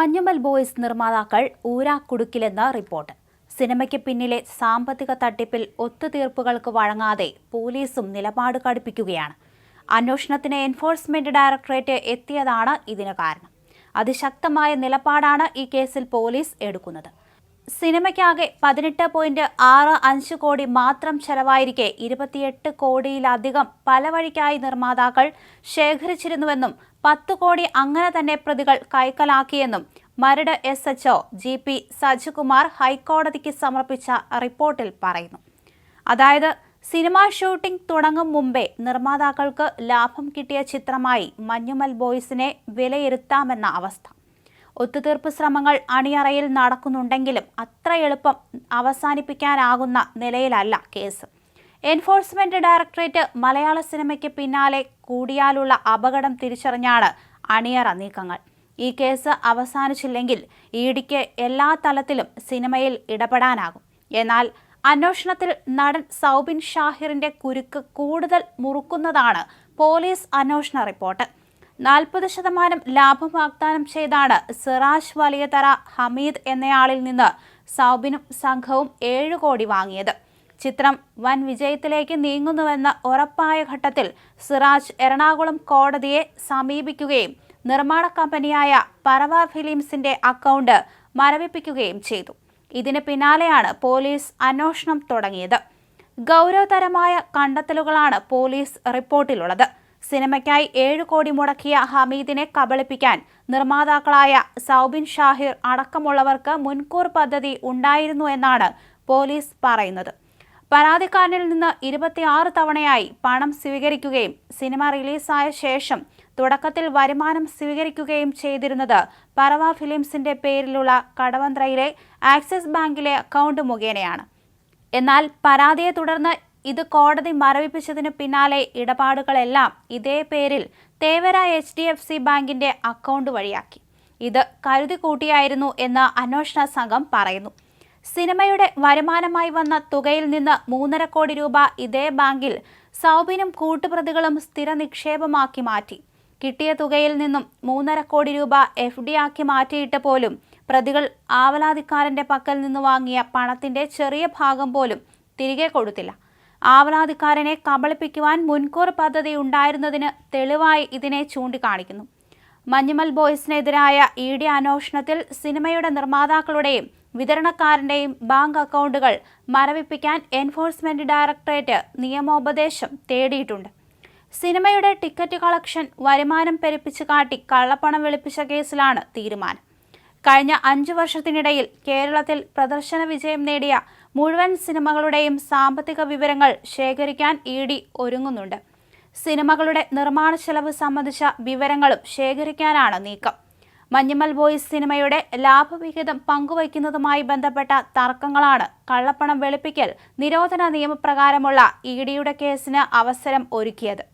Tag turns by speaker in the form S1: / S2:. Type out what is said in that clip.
S1: Manjummel boys നിർമ്മാതാക്കൾ ഊരാക്കുടുക്കിലെന്ന് report. സിനിമയ്ക്ക് പിന്നിലെ സാമ്പത്തിക തട്ടിപ്പിൽ ഒത്തുതീർപ്പുകൾക്ക് വഴങ്ങാതെ പോലീസും നിലപാട് കടുപ്പിക്കുകയാണ്. അന്വേഷണത്തിന് എൻഫോഴ്സ്മെന്റ് ഡയറക്ടറേറ്റ് എത്തിയതാണ് ഇതിന് കാരണം. അതിശക്തമായ നിലപാടാണ് ഈ കേസിൽ പോലീസ് എടുക്കുന്നത്. സിനിമയ്ക്കാകെ പതിനെട്ട് പോയിന്റ് ആറ് അഞ്ച് കോടി മാത്രം ചെലവായിരിക്കെ ഇരുപത്തിയെട്ട് കോടിയിലധികം പല വഴിക്കായി നിർമ്മാതാക്കൾ ശേഖരിച്ചിരുന്നുവെന്നും പത്ത് കോടി അങ്ങനെ തന്നെ പ്രതികൾ കൈക്കലാക്കിയെന്നും Maradu S H O G P Sajikumar ഹൈക്കോടതിക്ക് സമർപ്പിച്ച റിപ്പോർട്ടിൽ പറയുന്നു. അതായത് സിനിമാ ഷൂട്ടിംഗ് തുടങ്ങും മുമ്പേ നിർമ്മാതാക്കൾക്ക് ലാഭം കിട്ടിയ ചിത്രമായി മഞ്ഞുമൽ ബോയ്സിനെ വിലയിരുത്താമെന്ന അവസ്ഥ. ഒത്തുതീർപ്പ് ശ്രമങ്ങൾ അണിയറയിൽ നടക്കുന്നുണ്ടെങ്കിലും അത്ര എളുപ്പം അവസാനിപ്പിക്കാനാകുന്ന നിലയിലല്ല കേസ്. എൻഫോഴ്സ്മെന്റ് ഡയറക്ടറേറ്റ് മലയാള സിനിമയ്ക്ക് പിന്നാലെ കൂടിയാലുള്ള അപകടം തിരിച്ചറിഞ്ഞാണ് അണിയറ നീക്കങ്ങൾ. ഈ കേസ് അവസാനിച്ചില്ലെങ്കിൽ ഇ ഡിക്ക് എല്ലാ തലത്തിലും സിനിമയിൽ ഇടപെടാനാകും. എന്നാൽ അന്വേഷണത്തിൽ നടൻ സൗബിൻ ഷാഹിറിന്റെ കുരുക്ക് കൂടുതൽ മുറുക്കുന്നതാണ് പോലീസ് അന്വേഷണ റിപ്പോർട്ട്. നാൽപ്പത് ശതമാനം ലാഭം വാഗ്ദാനം ചെയ്താണ് സിറാജ് വലിയതറ ഹമീദ് എന്നയാളിൽ നിന്ന് സൗബിനും സംഘവും ഏഴ് കോടി വാങ്ങിയത്. ചിത്രം വൻ വിജയത്തിലേക്ക് നീങ്ങുന്നുവെന്ന ഉറപ്പായ ഘട്ടത്തിൽ സിറാജ് എറണാകുളം കോടതിയെ സമീപിക്കുകയും നിർമ്മാണ കമ്പനിയായ പറവ ഫിലിംസിന്റെ അക്കൗണ്ട് മരവിപ്പിക്കുകയും ചെയ്തു. ഇതിന് പിന്നാലെയാണ് പോലീസ് അന്വേഷണം തുടങ്ങിയത്. ഗൗരവതരമായ കണ്ടെത്തലുകളാണ് പോലീസ് റിപ്പോർട്ടിലുള്ളത്. സിനിമയ്ക്കായി ഏഴ് കോടി മുടക്കിയ ഹമീദിനെ കബളിപ്പിക്കാൻ നിർമ്മാതാക്കളായ സൗബിൻ ഷാഹിർ അടക്കമുള്ളവർക്ക് മുൻകൂർ പദ്ധതി ഉണ്ടായിരുന്നു എന്നാണ് പോലീസ് പറയുന്നത്. പരാതിക്കാരനിൽ നിന്ന് ഇരുപത്തിയാറ് തവണയായി പണം സ്വീകരിക്കുകയും സിനിമ റിലീസായ ശേഷം തുടക്കത്തിൽ വരുമാനം സ്വീകരിക്കുകയും ചെയ്തിരുന്നത് പറവ ഫിലിംസിന്റെ പേരിലുള്ള കടവന്ത്രയിലെ ആക്സിസ് ബാങ്കിലെ അക്കൗണ്ട് മുഖേനയാണ്. എന്നാൽ പരാതിയെ തുടർന്ന് ഇത് കോടതി മരവിപ്പിച്ചതിന് പിന്നാലെ ഇടപാടുകളെല്ലാം ഇതേ പേരിൽ Thevara H D F C ബാങ്കിന്റെ അക്കൗണ്ട് വഴിയാക്കി. ഇത് കരുതി കൂട്ടിയായിരുന്നു എന്ന് അന്വേഷണ സംഘം പറയുന്നു. സിനിമയുടെ വരുമാനമായി വന്ന തുകയിൽ നിന്ന് മൂന്നര കോടി രൂപ ഇതേ ബാങ്കിൽ സൗബിനും കൂട്ടുപ്രതികളും സ്ഥിര നിക്ഷേപമാക്കി മാറ്റി. കിട്ടിയ തുകയിൽ നിന്നും മൂന്നര കോടി രൂപ എഫ് ഡി ആക്കി മാറ്റിയിട്ട് പോലും പ്രതികൾ ആവലാതിക്കാരന്റെ പക്കൽ നിന്ന് വാങ്ങിയ പണത്തിന്റെ ചെറിയ ഭാഗം പോലും തിരികെ കൊടുത്തില്ല. ആവലാതിക്കാരനെ കബളിപ്പിക്കുവാൻ മുൻകൂർ പദ്ധതി ഉണ്ടായിരുന്നതിന് തെളിവായി ഇതിനെ ചൂണ്ടിക്കാണിക്കുന്നു. മഞ്ഞുമൽ ബോയ്സിനെതിരായ ഇ ഡി അന്വേഷണത്തിൽ സിനിമയുടെ നിർമ്മാതാക്കളുടെയും വിതരണക്കാരന്റെയും ബാങ്ക് അക്കൗണ്ടുകൾ മരവിപ്പിക്കാൻ എൻഫോഴ്സ്മെന്റ് ഡയറക്ടറേറ്റ് നിയമോപദേശം തേടിയിട്ടുണ്ട്. സിനിമയുടെ ടിക്കറ്റ് കളക്ഷൻ വരുമാനം പെരുപ്പിച്ച് കാട്ടി കള്ളപ്പണം വെളുപ്പിച്ച കേസിലാണ് തീരുമാനം. കഴിഞ്ഞ അഞ്ചു വർഷത്തിനിടയിൽ കേരളത്തിൽ പ്രദർശന വിജയം നേടിയ മുഴുവൻ സിനിമകളുടെയും സാമ്പത്തിക വിവരങ്ങൾ ശേഖരിക്കാൻ ഇ ഡി ഒരുങ്ങുന്നുണ്ട്. സിനിമകളുടെ നിർമ്മാണ ചെലവ് സംബന്ധിച്ച വിവരങ്ങളും ശേഖരിക്കാനാണ് നീക്കം. മഞ്ഞുമൽ ബോയ്സ് സിനിമയുടെ ലാഭവിഹിതം പങ്കുവയ്ക്കുന്നതുമായി ബന്ധപ്പെട്ട തർക്കങ്ങളാണ് കള്ളപ്പണം വെളുപ്പിക്കൽ നിരോധന നിയമപ്രകാരമുള്ള ഇ ഡിയുടെ കേസിന് അവസരം ഒരുക്കിയത്.